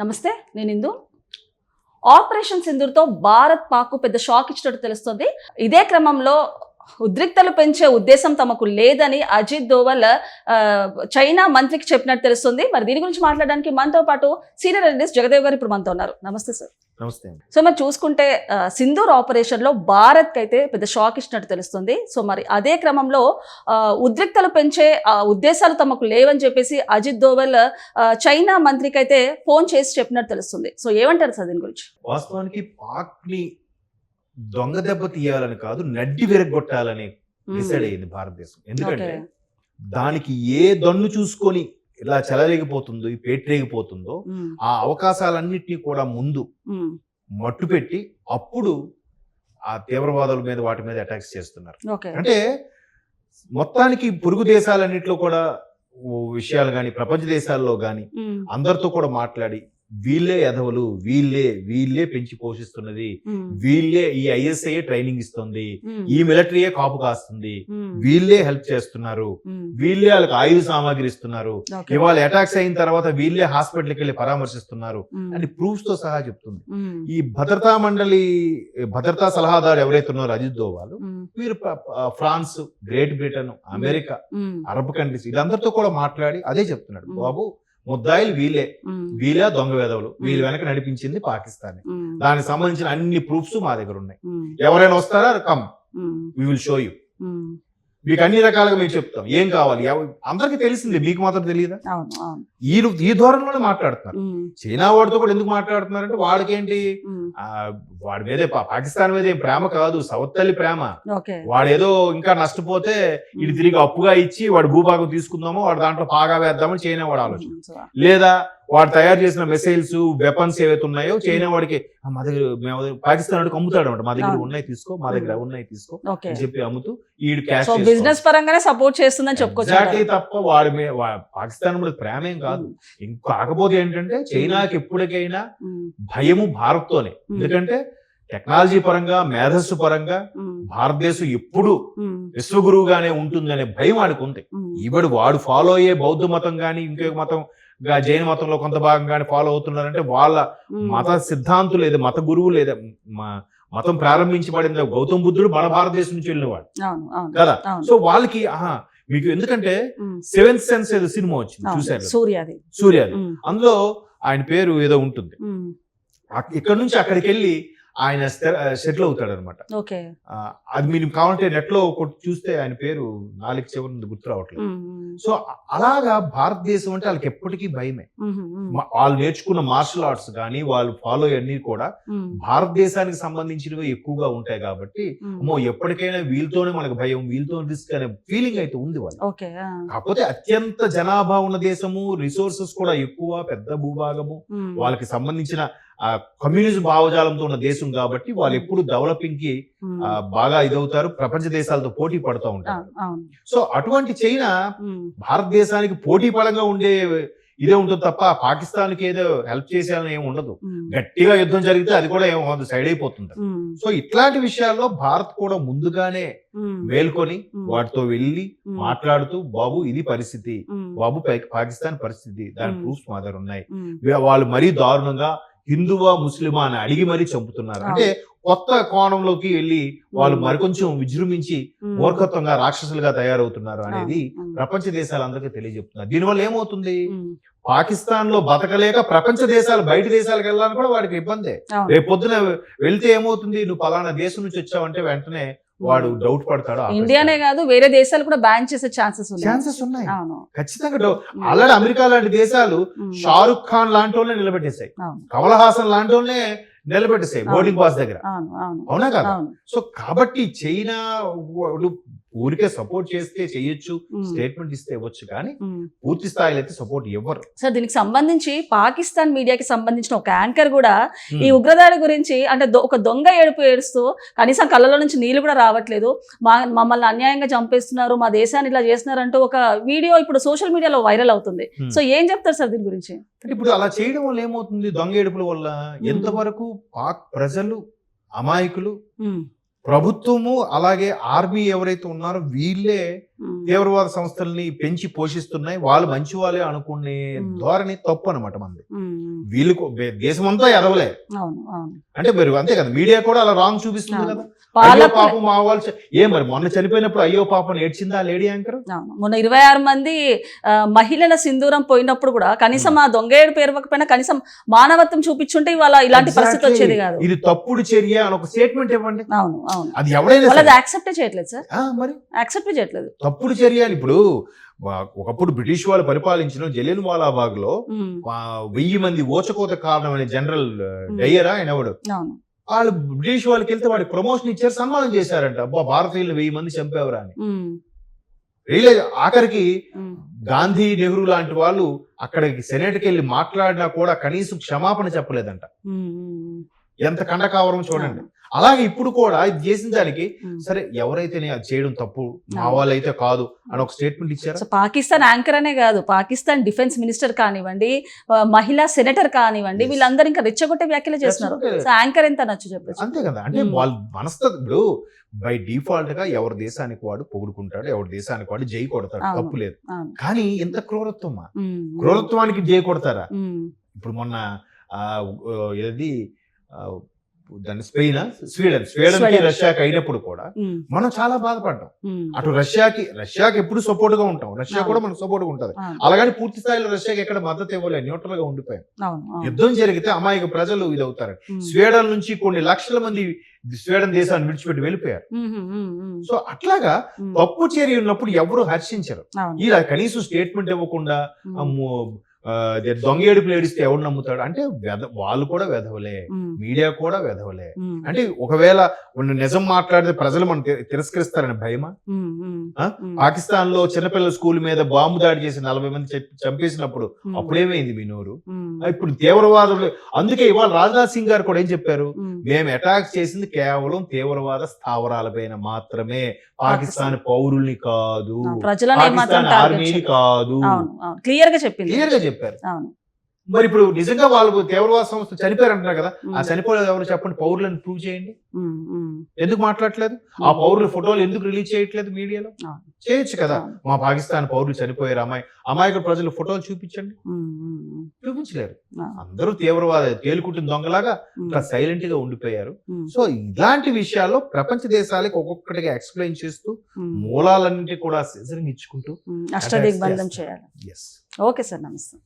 నమస్తే నేను ఇందు. ఆపరేషన్ సింధూర్తో భారత్ పాక్ పెద్ద షాక్ ఇచ్చినట్టు తెలుస్తుంది. ఇదే క్రమంలో ఉద్రిక్తలు పెంచే ఉద్దేశం తమకు లేదని అజిత్ దోవల్ చైనా మంత్రికి చెప్పినట్టు తెలుస్తుంది. మరి దీని గురించి మాట్లాడడానికి మనతో పాటు సీనియర్ అనలిస్ట్ జగదేవ్ గారు ఇప్పుడు మనతో ఉన్నారు. నమస్తే సార్. నమస్తే సో మరి చూసుకుంటే సింధూర్ ఆపరేషన్లో భారత్ అయితే పెద్ద షాక్ ఇచ్చినట్టు తెలుస్తుంది. సో మరి అదే క్రమంలో ఉద్రిక్తలు పెంచే ఉద్దేశాలు తమకు లేవని చెప్పేసి అజిత్ దోవల్ చైనా మంత్రికి అయితే ఫోన్ చేసి చెప్పినట్టు తెలుస్తుంది. సో ఏమంటారు సార్ దీని గురించి? వాస్తవానికి పాక్ని దొంగ దెబ్బ తీయాలని కాదు నడ్డి విరగొట్టాలని డిసైడ్ అయ్యింది భారతదేశం ఎందుకంటే. దానికి ఏ దన్ను చూసుకొని ఇలా చెలరేగిపోతుందో ఈ పేట్రేగిపోతుందో. ఆ అవకాశాలన్నిటినీ కూడా ముందు. మట్టు పెట్టి అప్పుడు ఆ తీవ్రవాదుల మీద వాటి మీద అటాక్స్ చేస్తున్నారు అంటే మొత్తానికి పొరుగు దేశాలన్నింటిలో కూడా విషయాలు కానీ ప్రపంచ దేశాల్లో కానీ. అందరితో కూడా మాట్లాడి వీళ్ళే ఎదవలు వీళ్ళే వీళ్ళే పెంచి పోషిస్తున్నది. వీళ్ళే ఈ ఐఎస్ఐ ట్రైనింగ్ ఇస్తుంది. ఈ మిలిటరీయే కాపు కాస్తుంది. వీళ్ళే హెల్ప్ చేస్తున్నారు. వీళ్ళే వాళ్ళకి ఆయుధ సామాగ్రి ఇస్తున్నారు. ఇవాళ అటాక్స్ అయిన తర్వాత వీళ్ళే హాస్పిటల్కి వెళ్ళి పరామర్శిస్తున్నారు. అని ప్రూఫ్స్తో సహా చెప్తుంది. ఈ భద్రతా మండలి భద్రతా సలహాదారు ఎవరైతే ఉన్నారో అజిత్ దోవాలు. వీరు France Great Britain America. Arab countries వీళ్ళందరితో కూడా మాట్లాడి అదే చెప్తున్నాడు. బాబు ముద్దాయిలు మ్మ్. వీళ్ళే దొంగ వేదవులు వీళ్ళ వెనక నడిపించింది పాకిస్తాన్. దానికి సంబంధించిన అన్ని ప్రూఫ్స్ మా దగ్గర ఉన్నాయి. ఎవరైనా వస్తారా come. We will show you. మీకు అన్ని రకాలుగా మేము చెప్తాం. ఏం కావాలి? అందరికీ తెలిసింది మీకు మాత్రం తెలియదా? ఈ ఈ ధోరణిలోనే మాట్లాడుతున్నారు. చైనా వాడితో కూడా ఎందుకు మాట్లాడుతున్నారంటే వాడికేంటి? వాడి మీదే పాకిస్తాన్ మీద ప్రేమ కాదు సౌత్ తల్లి ప్రేమ. వాడేదో ఇంకా నష్టపోతే ఇది తిరిగి అప్పుగా ఇచ్చి వాడు భూభాగం తీసుకుందామో వాడు దాంట్లో పాగా వేద్దామని చైనా వాడు ఆలోచన. లేదా వాడు తయారు చేసిన మిసైల్స్ వెపన్స్ ఏవైతే ఉన్నాయో చైనా వాడికి "ఆ, మా దగ్గర పాకిస్తాన్ వాడికి అమ్ముతాడు అనమాట మా దగ్గర. ఉన్నాయి తీసుకో మా దగ్గర ఉన్నాయి తీసుకో అని చెప్పి అమ్ముతూ క్యాష్ సో బిజినెస్ పరంగానే సపోర్ట్ చేస్తుందని చెప్పుకోవచ్చు తప్ప వాడి పాకిస్తాన్ మీద ప్రేమేం కాదు ఇంకో కాకపోతే ఏంటంటే చైనాకి ఎప్పటికైనా. భయము భారత్ తోనే. ఎందుకంటే టెక్నాలజీ పరంగా మేధస్సు పరంగా. భారతదేశం ఎప్పుడు. విశ్వగురువుగానే ఉంటుందనే భయం వాడికి ఉంది. ఈవిడ వాడు ఫాలో అయ్యే బౌద్ధ మతం కానీ ఇంకొక మతం జైన మతంలో కొంత భాగం కానీ ఫాలో అవుతున్నారంటే వాళ్ళ. మత సిద్ధాంతులు లేదా మత గురువు లేదా మతం ప్రారంభించబడింది గౌతమ బుద్ధుడు మన భారతదేశం నుంచి వెళ్ళినవాడు కదా సో వాళ్ళకి ఆహా మీకు ఎందుకంటే. సెవెంత్ సెన్స్ ఏదో సినిమా వచ్చింది. చూసారు? సూర్యాది సూర్యాది. అందులో ఆయన పేరు ఏదో ఉంటుంది ఇక్కడ నుంచి అక్కడికి వెళ్ళి ఆయన సెటిల్ అవుతాడు అనమాట ఓకే అది మీరు కావాలంటే నెట్లో కొట్టి చూస్తే ఆయన పేరు నాలుగు చివరి గుర్తు రావట్లేదు. సో అలాగా భారతదేశం అంటే వాళ్ళకి ఎప్పటికీ భయమే వాళ్ళు నేర్చుకున్న మార్షల్ ఆర్ట్స్ కానీ వాళ్ళు ఫాలో అన్ని కూడా. భారతదేశానికి సంబంధించినవి ఎక్కువగా ఉంటాయి కాబట్టి మ్మ్. అమ్మో ఎప్పటికైనా వీళ్ళతోనే మనకు భయం వీళ్ళతో రిస్క్ అనే ఫీలింగ్ అయితే ఉంది వాళ్ళు. కాకపోతే అత్యంత జనాభా ఉన్న దేశము రిసోర్సెస్ కూడా ఎక్కువ పెద్ద భూభాగము. వాళ్ళకి సంబంధించిన ఆ కమ్యూనిజం భావజాలంతో ఉన్న దేశం కాబట్టి వాళ్ళు ఎప్పుడు డెవలపింగ్కి బాగా ఇదవుతారు ప్రపంచ దేశాలతో పోటీ పడుతూ ఉంటారు సో అటువంటి చైనా. భారతదేశానికి పోటీ పరంగా ఉండే ఇదే ఉంటుంది తప్ప పాకిస్తాన్కి ఏదో హెల్ప్ చేసేయాలని ఏమి ఉండదు. గట్టిగా యుద్ధం జరిగితే అది కూడా ఏమో సైడ్ అయిపోతుంది. సో ఇట్లాంటి విషయాల్లో భారత్ కూడా ముందుగానే. మేల్కొని. వాటితో వెళ్ళి. మాట్లాడుతూ బాబు ఇది పరిస్థితి. బాబు పాకిస్తాన్ పరిస్థితి దాని. ప్రూఫ్స్ మా దగ్గర ఉన్నాయి వాళ్ళు మరీ దారుణంగా హిందువా ముస్లిమా అని అడిగి మరీ చంపుతున్నారు అంటే కొత్త కోణంలోకి వెళ్ళి వాళ్ళు. మరికొంచెం విజృంభించి. మూర్ఖత్వంగా రాక్షసులుగా తయారవుతున్నారు అనేది. ప్రపంచ దేశాలందరికీ తెలియజెప్తున్నారు దీనివల్ల ఏమవుతుంది. పాకిస్తాన్లో బతకలేక ప్రపంచ దేశాలు బయట దేశాలకు వెళ్ళాలని కూడా వాడికి ఇబ్బందే. రేపు పొద్దున వెళ్తే ఏమవుతుంది నువ్వు పలానా దేశం నుంచి వచ్చావంటే వెంటనే వాడు డౌట్ పడతాడు ఇండియానే కాదు వేరే దేశాలు కూడా బ్యాన్ చేసే ఛాన్సెస్ ఉన్నాయి. ఛాన్సెస్ ఉన్నాయి. ఖచ్చితంగా ఆల్రెడీ అమెరికా లాంటి దేశాలు. షారుఖ్ ఖాన్ లాంటి వాళ్ళని నిలబెట్టేశాయి. కమల్ హాసన్ లాంటి వాళ్ళనే నిలబెట్టేశాయి అవును. బోర్డింగ్ పాస్ దగ్గర. అవును కదా? సో కాబట్టి చైనా వాళ్ళు ఊరికే సపోర్ట్ చేస్తే చేయొచ్చు. స్టేట్మెంట్ ఇస్తే ఇవ్వచ్చు కానీ. పూర్తి స్థాయిలో అయితే సపోర్ట్ ఇవ్వరు సార్ దీనికి సంబంధించి పాకిస్తాన్ మీడియాకి సంబంధించిన ఒక యాంకర్ కూడా ఈ. ఉగ్రదాడి గురించి అంటే ఒక దొంగ ఏడుపు ఏడుస్తూ కనీసం కళ్ళలో నుంచి నీళ్ళు కూడా రావట్లేదు మా మమ్మల్ని అన్యాయంగా చంపేస్తున్నారు మా దేశాన్ని ఇలా చేస్తున్నారు అంటూ ఒక వీడియో ఇప్పుడు సోషల్ మీడియాలో వైరల్ అవుతుంది. సో ఏం చెప్తారు సార్ దీని గురించి ఇప్పుడు అలా చేయడం వల్ల ఏమవుతుంది దొంగ ఏడుపుల వల్ల ఎంతవరకు పాక్ ప్రజలు అమాయకులు. ప్రభుత్వము అలాగే ఆర్మీ ఎవరైతే ఉన్నారో వీళ్ళే తీవ్రవాద సంస్థల్ని పెంచి పోషిస్తున్నాయి. వాళ్ళు మంచి వాళ్ళే అనుకునే. ధోరణి తప్పు అనమాట ఉమ్. వీళ్ళకు బే- దేశమంతా ఎదవలే. అంటే మరి అంతే కదా మీడియా కూడా అలా రాంగ్ చూపిస్తుంది. కదా. అయ్యో పాపం మా వాళ్ళు ఏ మరి మొన్న చనిపోయినప్పుడు అయ్యో పాపం ఏడ్చిందా లేడీ యాంకర్? మొన్న ఇరవై ఆరు మంది మహిళల సింధూరం పోయినప్పుడు కూడా కనీసం ఆ దొంగ ఏడు పేరుకపోయినా కనీసం మానవత్వం చూపించుంటే ఇవాళ ఇలాంటి పరిస్థితి. వచ్చేది కాదు. ఇది తప్పుడు చర్య అని ఒక స్టేట్మెంట్ ఇవ్వండి. అవును అవును. అది వాళ్ళు. యాక్సెప్ట్ చేయట్లేదు సార్. మరి? యాక్సెప్ట్ చేయట్లేదు. తప్పుడు చర్య అని ఇప్పుడు ఒకప్పుడు బ్రిటిష్ వాళ్ళు పరిపాలించిన జలియన్ వాలాబాగ్లో ఉమ్, వెయ్యి మంది ఓచకోత కారణం అనే జనరల్ డయ్యరా ఆయన ఎవడు వాళ్ళు బ్రిటిష్ వాళ్ళకి వెళ్తే వాడికి ప్రమోషన్ ఇచ్చారు సన్మానం చేశారంట. అబ్బా భారతీయులు వెయ్యి మంది చంపేవరా అని. రియలైజ్ ఆఖరికి గాంధీ నెహ్రూ లాంటి వాళ్ళు అక్కడికి సెనేట్కి వెళ్ళి మాట్లాడినా కూడా కనీసం క్షమాపణ చెప్పలేదంట. ఎంత కండకావరం చూడండి. అలాగే ఇప్పుడు కూడా ఇది చేసిన దానికి. సరే ఎవరైతేనే అది చేయడం తప్పు మా. వాళ్ళైతే కాదు అని ఒక స్టేట్మెంట్ ఇచ్చారా పాకిస్తాన్ యాంకర్ అనే కాదు పాకిస్తాన్ డిఫెన్స్ మినిస్టర్ కానివ్వండి మహిళా సెనేటర్ కానివ్వండి. వీళ్ళందరూ ఇంకా రెచ్చగొట్టే వ్యాఖ్యలు చేస్తున్నారు. సో యాంకర్ ఎంత నచ్చు చెప్పచ్చు అంతే కదా అంటే. వాళ్ళు మనస్తత్వం ఇప్పుడు బై డిఫాల్ట్గా ఎవరి దేశానికి వాడు పొగుడుకుంటాడు ఎవరి దేశానికి వాడు జై కొడతాడు. తప్పు లేదు. కానీ ఇంత క్రూరత్వమా క్రూరత్వానికి జై కొడతారా ఇప్పుడు మొన్న ఏది ఆ, దాన్ని స్పెయిన్ స్వీడన్. స్వీడన్కి. రష్యాకి అయినప్పుడు కూడా మనం చాలా బాధపడ్డాం. అటు రష్యాకి రష్యాకి ఎప్పుడు సపోర్ట్గా ఉంటాం. రష్యా. కూడా మనకు సపోర్ట్గా ఉంటది అలాగని పూర్తి స్థాయిలో రష్యాకి ఎక్కడ మద్దతు ఇవ్వలేదు. న్యూట్రల్గా ఉండిపోయాం. యుద్ధం జరిగితే అమాయక ప్రజలు ఇదవుతారు. ఉమ్, స్వీడన్ నుంచి కొన్ని లక్షల మంది స్వీడన్ దేశాన్ని విడిచిపెట్టి వెళ్ళిపోయారు. సో అట్లాగా తప్పు చర్య ఉన్నప్పుడు ఎవరు హర్షించరు. ఇలా కనీసం స్టేట్మెంట్ ఇవ్వకుండా దొంగ ఏడుపులు ఏడిస్తే ఎవడు నమ్ముతాడు? అంటే వాళ్ళు కూడా వెధవలే. మీడియా కూడా వెధవలే. అంటే ఒకవేళ నిజం మాట్లాడితే ప్రజలు మనం తిరస్కరిస్తారని భయమా? పాకిస్తాన్లో చిన్నపిల్లల స్కూల్ మీద బాంబు దాడి చేసి నలభై మంది చంపేసినప్పుడు అప్పుడేమైంది మీ నోరు? ఇప్పుడు తీవ్రవాదులు అందుకే ఇవాళ రాజ్నాథ్ సింగ్ గారు కూడా ఏం చెప్పారు? మేము అటాక్ చేసింది కేవలం తీవ్రవాద స్థావరాలపైన మాత్రమే. పాకిస్తాన్ పౌరుల్ని కాదు. పాకిస్తాన్ ఆర్మీని. కాదు. క్లియర్గా చెప్పింది. క్లియర్గా చెప్పారు. అవును. మరి ఇప్పుడు నిజంగా వాళ్ళు తీవ్రవాద సంస్థ చనిపోయారు అంటున్నారు కదా ఆ చనిపోలేదు ఎవరు చెప్పండి పౌరులను ప్రూవ్ చేయండి. ఎందుకు మాట్లాడట్లేదు? ఆ పౌరుల ఫోటోలు ఎందుకు రిలీజ్ చేయట్లేదు మీడియాలో. చేయొచ్చు కదా. మా పాకిస్తాన్ పౌరులు చనిపోయారు అమ్మాయి అమాయక ప్రజలు ఫోటోలు చూపించండి. చూపించలేరు. అందరూ తీవ్రవాద తేలుకుంటున్న దొంగలాగా ఇట్లా సైలెంట్గా ఉండిపోయారు. సో ఇలాంటి విషయాల్లో ప్రపంచ దేశాలకు ఒక్కొక్కటిగా ఎక్స్ప్లెయిన్ చేస్తూ మూలాలన్నింటి కూడా సిజరింగ్ ఇచ్చుకుంటూ అష్టదిగ్బంధం. చేయాలి. ఓకే సార్ నమస్తే.